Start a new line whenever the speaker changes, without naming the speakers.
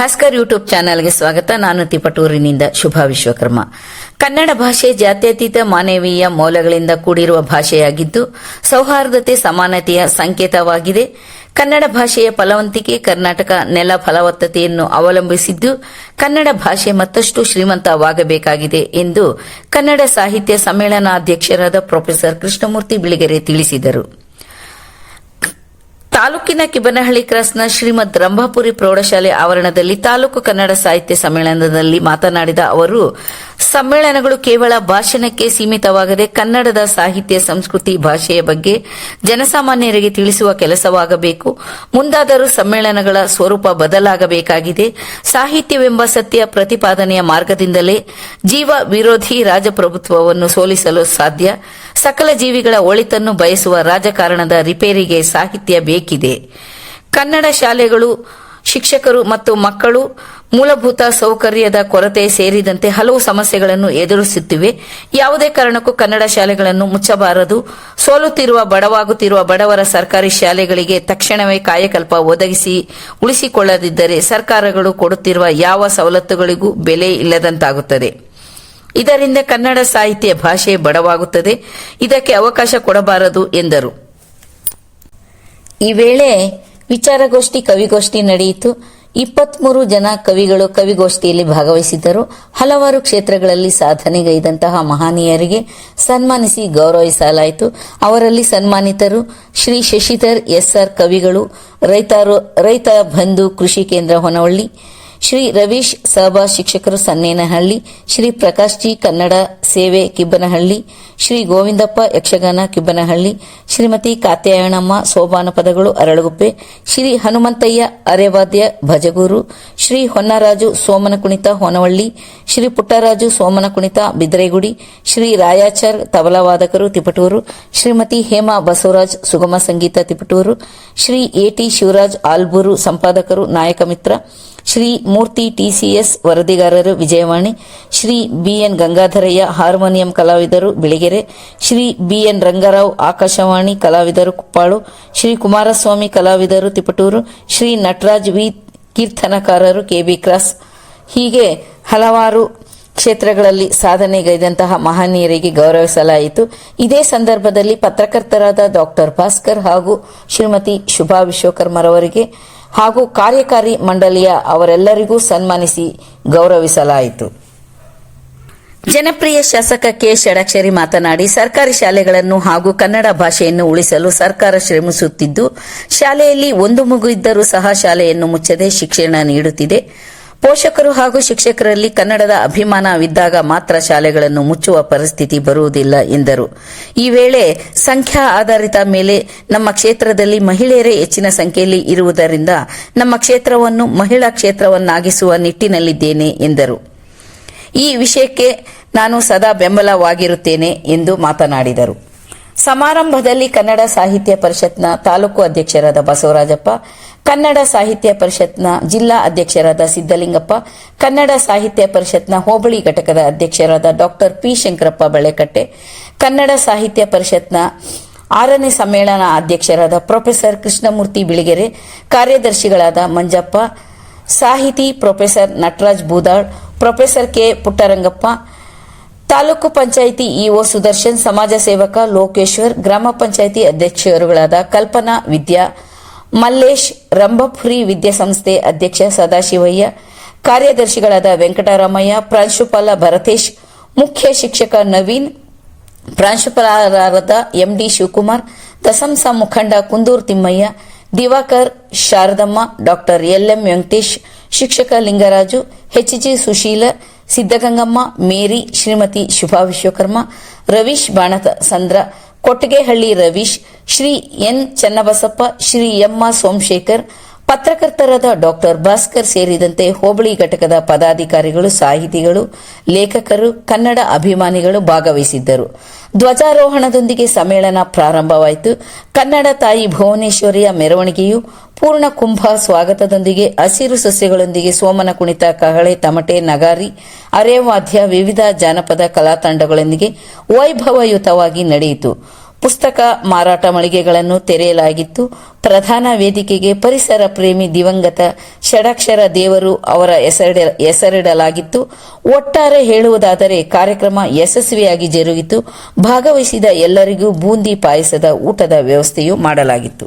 Bhaskar YouTube ಚಾನೆಲ್ಗೆ ಸ್ವಾಗತ. ನಾನು ತಿಪಟೂರಿನಿಂದ ಶುಭಾ ವಿಶ್ವಕರ್ಮ. ಕನ್ನಡ ಭಾಷೆ ಜಾತ್ಯತೀತ ಮಾನವೀಯ ಮೌಲ್ಯಗಳಿಂದ ಕೂಡಿರುವ ಭಾಷೆಯಾಗಿದ್ದು, ಸೌಹಾರ್ದತೆ, ಸಮಾನತೆಯ ಸಂಕೇತವಾಗಿದೆ. ಕನ್ನಡ ಭಾಷೆಯ ಫಲವಂತಿಕೆ ಕರ್ನಾಟಕ ನೆಲ ಫಲವತ್ತತೆಯನ್ನು ಅವಲಂಬಿಸಿದ್ದು, ಕನ್ನಡ ಭಾಷೆ ಮತ್ತಷ್ಟು ಶ್ರೀಮಂತವಾಗಬೇಕಾಗಿದೆ ಎಂದು ಕನ್ನಡ ಸಾಹಿತ್ಯ ಸಮ್ಮೇಳನಾಧ್ಯಕ್ಷರಾದ ಪ್ರೊಫೆಸರ್ ಕೃಷ್ಣಮೂರ್ತಿ ಬಿಳಿಗೆರೆ ತಿಳಿಸಿದರು. ತಾಲೂಕಿನ ಕಿಬನಹಳ್ಳಿ ಕ್ರಾಸ್ನ ಶ್ರೀಮದ್ ರಂಭಾಪುರಿ ಪ್ರೌಢಶಾಲೆ ಆವರಣದಲ್ಲಿ ತಾಲೂಕು ಕನ್ನಡ ಸಾಹಿತ್ಯ ಸಮ್ಮೇಳನದಲ್ಲಿ ಮಾತನಾಡಿದ ಅವರು, ಸಮ್ಮೇಳನಗಳು ಕೇವಲ ಭಾಷಣಕ್ಕೆ ಸೀಮಿತವಾಗದೆ ಕನ್ನಡದ ಸಾಹಿತ್ಯ, ಸಂಸ್ಕೃತಿ, ಭಾಷೆಯ ಬಗ್ಗೆ ಜನಸಾಮಾನ್ಯರಿಗೆ ತಿಳಿಸುವ ಕೆಲಸವಾಗಬೇಕು. ಮುಂದಾದರೂ ಸಮ್ಮೇಳನಗಳ ಸ್ವರೂಪ ಬದಲಾಗಬೇಕಾಗಿದೆ. ಸಾಹಿತ್ಯವೆಂಬ ಸತ್ಯ ಪ್ರತಿಪಾದನೆಯ ಮಾರ್ಗದಿಂದಲೇ ಜೀವ ವಿರೋಧಿ ರಾಜಪ್ರಭುತ್ವವನ್ನು ಸೋಲಿಸಲು ಸಾಧ್ಯ. ಸಕಲ ಜೀವಿಗಳ ಒಳಿತನ್ನು ಬಯಸುವ ರಾಜಕಾರಣದ ರಿಪೇರಿಗೆ ಸಾಹಿತ್ಯ ಬೇಕಿದೆ ಕನ್ನಡ ಶಾಲೆಗಳು, ಶಿಕ್ಷಕರು ಮತ್ತು ಮಕ್ಕಳು ಮೂಲಭೂತ ಸೌಕರ್ಯದ ಕೊರತೆ ಸೇರಿದಂತೆ ಹಲವು ಸಮಸ್ಯೆಗಳನ್ನು ಎದುರಿಸುತ್ತಿವೆ. ಯಾವುದೇ ಕಾರಣಕ್ಕೂ ಕನ್ನಡ ಶಾಲೆಗಳನ್ನು ಮುಚ್ಚಬಾರದು. ಸೋಲುತ್ತಿರುವ, ಬಡವಾಗುತ್ತಿರುವ ಬಡವರ ಸರ್ಕಾರಿ ಶಾಲೆಗಳಿಗೆ ತಕ್ಷಣವೇ ಕಾಯಕಲ್ಪ ಒದಗಿಸಿ, ಉಳಿಸಿಕೊಳ್ಳದಿದ್ದರೆ ಸರ್ಕಾರಗಳು ಕೊಡುತ್ತಿರುವ ಯಾವ ಸವಲತ್ತುಗಳಿಗೂ ಬೆಲೆ ಇಲ್ಲದಂತಾಗುತ್ತದೆ. ಇದರಿಂದ ಕನ್ನಡ ಸಾಹಿತ್ಯ ಭಾಷೆ ಬಡವಾಗುತ್ತದೆ. ಇದಕ್ಕೆ ಅವಕಾಶ ಕೊಡಬಾರದು ಎಂದರು. ಈ ವೇಳೆ ವಿಚಾರಗೋಷ್ಠಿ, ಕವಿಗೋಷ್ಠಿ ನಡೆಯಿತು. ಇಪ್ಪತ್ಮೂರು ಜನ ಕವಿಗಳು ಕವಿಗೋಷ್ಠಿಯಲ್ಲಿ ಭಾಗವಹಿಸಿದ್ದರು. ಹಲವಾರು ಕ್ಷೇತ್ರಗಳಲ್ಲಿ ಸಾಧನೆಗೈದಂತಹ ಮಹನೀಯರಿಗೆ ಸನ್ಮಾನಿಸಿ ಗೌರವಿಸಲಾಯಿತು. ಅವರಲ್ಲಿ ಸನ್ಮಾನಿತರು ಶ್ರೀ ಶಶಿಧರ್ ಎಸ್ಆರ್ ಕವಿಗಳು, ರೈತರು, ರೈತ ಬಂಧು ಕೃಷಿ ಕೇಂದ್ರ ಹೊನವಳ್ಳಿ ಶ್ರೀ ರವೀಶ್ ಸಹಬಾ ಶಿಕ್ಷಕರು ಸನ್ನೇನಹಳ್ಳಿ, ಶ್ರೀ ಪ್ರಕಾಶ್ ಜಿ ಕನ್ನಡ ಸೇವೆ ಕಿಬ್ಬನಹಳ್ಳಿ, ಶ್ರೀ ಗೋವಿಂದಪ್ಪ ಯಕ್ಷಗಾನ ಕಿಬ್ಬನಹಳ್ಳಿ, ಶ್ರೀಮತಿ ಕಾತ್ಯಾಯಣಮ್ಮ ಸೋಬಾನ ಪದಗಳು ಅರಳಗುಪ್ಪೆ, ಶ್ರೀ ಹನುಮಂತಯ್ಯ ಅರೆವಾದ್ಯ ಭಜಗೂರು, ಶ್ರೀ ಹೊನ್ನರಾಜು ಸೋಮನ ಕುಣಿತ ಹೊನವಳ್ಳಿ, ಶ್ರೀ ಪುಟ್ಟರಾಜು ಸೋಮನ ಕುಣಿತ ಬಿದ್ರೇಗುಡಿ, ಶ್ರೀ ರಾಯಾಚಾರ್ ತಬಲವಾದಕರು ತಿಪಟೂರು, ಶ್ರೀಮತಿ ಹೇಮಾ ಬಸವರಾಜ್ ಸುಗಮ ಸಂಗೀತ ತಿಪಟೂರು, ಶ್ರೀ ಎಟಿ ಶಿವರಾಜ್ ಆಲ್ಬೂರು ಸಂಪಾದಕರು ನಾಯಕ ಮಿತ್ರ ಶ್ರೀ ಮೂರ್ತಿ ಟಿಸಿಎಸ್ ವರದಿಗಾರರು ವಿಜಯವಾಣಿ, ಶ್ರೀ ಬಿಎನ್ ಗಂಗಾಧರಯ್ಯ ಹಾರ್ಮೋನಿಯಂ ಕಲಾವಿದರು ಬಿಳಿಗೆರೆ, ಶ್ರೀ ಬಿಎನ್ ರಂಗರಾವ್ ಆಕಾಶವಾಣಿ ಕಲಾವಿದರು ಕುಪ್ಪಾಳು, ಶ್ರೀ ಕುಮಾರಸ್ವಾಮಿ ಕಲಾವಿದರು ತಿಪಟೂರು, ಶ್ರೀ ನಟರಾಜ್ ವಿ ಕೀರ್ತನಕಾರರು ಕೆಬಿ ಕ್ರಾಸ್. ಹೀಗೆ ಹಲವಾರು ಕ್ಷೇತ್ರಗಳಲ್ಲಿ ಸಾಧನೆಗೈದಂತಹ ಮಹನೀಯರಿಗೆ ಗೌರವಿಸಲಾಯಿತು. ಇದೇ ಸಂದರ್ಭದಲ್ಲಿ ಪತ್ರಕರ್ತರಾದ ಡಾಕ್ಟರ್ ಭಾಸ್ಕರ್ ಹಾಗೂ ಶ್ರೀಮತಿ ಶುಭಾ ವಿಶ್ವಕರ್ಮರವರಿಗೆ ಹಾಗೂ ಕಾರ್ಯಕಾರಿ ಮಂಡಳಿಯ ಅವರೆಲ್ಲರಿಗೂ ಸನ್ಮಾನಿಸಿ ಗೌರವಿಸಲಾಯಿತು. ಜನಪ್ರಿಯ ಶಾಸಕ ಕೆ. ಷಡಕ್ಷರಿ ಮಾತನಾಡಿ, ಸರ್ಕಾರಿ ಶಾಲೆಗಳನ್ನು ಹಾಗೂ ಕನ್ನಡ ಭಾಷೆಯನ್ನು ಉಳಿಸಲು ಸರ್ಕಾರ ಶ್ರಮಿಸುತ್ತಿದ್ದು, ಶಾಲೆಯಲ್ಲಿ ಒಂದು ಮಗು ಇದ್ದರೂ ಸಹ ಶಾಲೆಯನ್ನು ಮುಚ್ಚದೆ ಶಿಕ್ಷಣ ನೀಡುತ್ತಿದೆ. ಪೋಷಕರು ಹಾಗೂ ಶಿಕ್ಷಕರಲ್ಲಿ ಕನ್ನಡದ ಅಭಿಮಾನವಿದ್ದಾಗ ಮಾತ್ರ ಶಾಲೆಗಳನ್ನು ಮುಚ್ಚುವ ಪರಿಸ್ಥಿತಿ ಬರುವುದಿಲ್ಲ, ಎಂದರು. ಈ ವೇಳೆ ಸಂಖ್ಯಾ ಆಧಾರಿತ ಮೇಲೆ ನಮ್ಮ ಕ್ಷೇತ್ರದಲ್ಲಿ ಮಹಿಳೆಯರೇ ಹೆಚ್ಚಿನ ಸಂಖ್ಯೆಯಲ್ಲಿ ಇರುವುದರಿಂದ ನಮ್ಮ ಕ್ಷೇತ್ರವನ್ನು, ಮಹಿಳಾ ಕ್ಷೇತ್ರವನ್ನಾಗಿಸುವ ನಿಟ್ಟಿನಲ್ಲಿದ್ದೇನೆ, ಎಂದರು. ಈ ವಿಷಯಕ್ಕೆ ನಾನು ಸದಾ ಬೆಂಬಲವಾಗಿರುತ್ತೇನೆ ಎಂದು ಮಾತನಾಡಿದರು. ಸಮಾರಂಭದಲ್ಲಿ ಕನ್ನಡ ಸಾಹಿತ್ಯ ಪರಿಷತ್ನ ತಾಲೂಕು ಅಧ್ಯಕ್ಷರಾದ ಬಸವರಾಜಪ್ಪ, ಕನ್ನಡ ಸಾಹಿತ್ಯ ಪರಿಷತ್ನ ಜಿಲ್ಲಾ ಅಧ್ಯಕ್ಷರಾದ ಸಿದ್ದಲಿಂಗಪ್ಪ ಕನ್ನಡ ಸಾಹಿತ್ಯ ಪರಿಷತ್ನ ಹೋಬಳಿ ಘಟಕದ ಅಧ್ಯಕ್ಷರಾದ ಡಾಕ್ಟರ್ ಪಿ ಶಂಕರಪ್ಪ ಬೆಳೆಕಟ್ಟೆ, ಕನ್ನಡ ಸಾಹಿತ್ಯ ಪರಿಷತ್ನ ಆರನೇ ಸಮ್ಮೇಳನ ಅಧ್ಯಕ್ಷರಾದ ಪ್ರೊಫೆಸರ್ ಕೃಷ್ಣಮೂರ್ತಿ ಬಿಳಿಗೆರೆ, ಕಾರ್ಯದರ್ಶಿಗಳಾದ ಮಂಜಪ್ಪ, ಸಾಹಿತಿ professor Nataraj Boodal professor K Puttarangappa taluk panchayat EO Sudarshan, ಸಮಾಜ ಸೇವಕ ಲೋಕೇಶ್ವರ್, ಗ್ರಾಮ ಪಂಚಾಯಿತಿ ಅಧ್ಯಕ್ಷರುಗಳಾದ ಕಲ್ಪನಾ ವಿದ್ಯಾ, ಮಲ್ಲೇಶ್, ರಂಭಪುರಿ ವಿದ್ಯಾಸಂಸ್ಥೆ ಅಧ್ಯಕ್ಷ ಸದಾಶಿವಯ್ಯ, ಕಾರ್ಯದರ್ಶಿಗಳಾದ ವೆಂಕಟರಾಮಯ್ಯ, ಪ್ರಾಂಶುಪಾಲ ಭರತೇಶ್, ಮುಖ್ಯ ಶಿಕ್ಷಕ ನವೀನ್, ಪ್ರಾಂಶುಪಾಲರಾದ ಎಂಡಿ ಶಿವಕುಮಾರ್, ದಸಂಸ ಮುಖಂಡ ಕುಂದೂರು ತಿಮ್ಮಯ್ಯ, ದಿವಾಕರ್ ಶಾರದಮ್ಮ, ಡಾಕ್ಟರ್ ಎಲ್ಎಂ ವೆಂಕಟೇಶ್, ಶಿಕ್ಷಕ Lingaraju HG Sushila Siddagangamma Mary, Shrimati Shubha Vishwakarma, Ravish Banata Sandra, Kottigehalli Ravish, Shri N Channabasappa, Shri M Somashekar ಪತ್ರಕರ್ತರಾದ doctor Bhaskar ಸೇರಿದಂತೆ ಹೋಬಳಿ ಘಟಕದ ಪದಾಧಿಕಾರಿಗಳು, ಸಾಹಿತಿಗಳು, ಲೇಖಕರು, ಕನ್ನಡ ಅಭಿಮಾನಿಗಳು ಭಾಗವಹಿಸಿದ್ದರು. ಧ್ವಜಾರೋಹಣದೊಂದಿಗೆ ಸಮ್ಮೇಳನ ಪ್ರಾರಂಭವಾಯಿತು. ಕನ್ನಡ ತಾಯಿ ಭುವನೇಶ್ವರಿಯ ಮೆರವಣಿಗೆಯು ಪೂರ್ಣ ಕುಂಭ ಸ್ವಾಗತದೊಂದಿಗೆ ಹಸಿರು ಸಸ್ಯಗಳೊಂದಿಗೆ ಸೋಮನ ಕುಣಿತ, ಕಹಳೆ, ತಮಟೆ, ನಗಾರಿ, ಅರೆವಾದ್ಯ, ವಿವಿಧ ಜಾನಪದ ಕಲಾತಂಡಗಳೊಂದಿಗೆ ವೈಭವಯುತವಾಗಿ ನಡೆಯಿತು. ಪುಸ್ತಕ ಮಾರಾಟ ಮಳಿಗೆಗಳನ್ನು ತೆರೆಯಲಾಗಿತ್ತು. ಪ್ರಧಾನ ವೇದಿಕೆಗೆ ಪರಿಸರ ಪ್ರೇಮಿ ದಿವಂಗತ ಷಡಕ್ಷರ ದೇವರು ಅವರ ಹೆಸರಿಡ- ಹೆಸರಿಡಲಾಗಿತ್ತು. ಒಟ್ಟಾರೆ ಹೇಳುವುದಾದರೆ ಕಾರ್ಯಕ್ರಮ ಯಶಸ್ವಿಯಾಗಿ ಜರುಗಿತು. ಭಾಗವಹಿಸಿದ ಎಲ್ಲರಿಗೂ ಬೂಂದಿ ಪಾಯಸದ ಊಟದ ವ್ಯವಸ್ಥೆಯೂ ಮಾಡಲಾಗಿತ್ತು.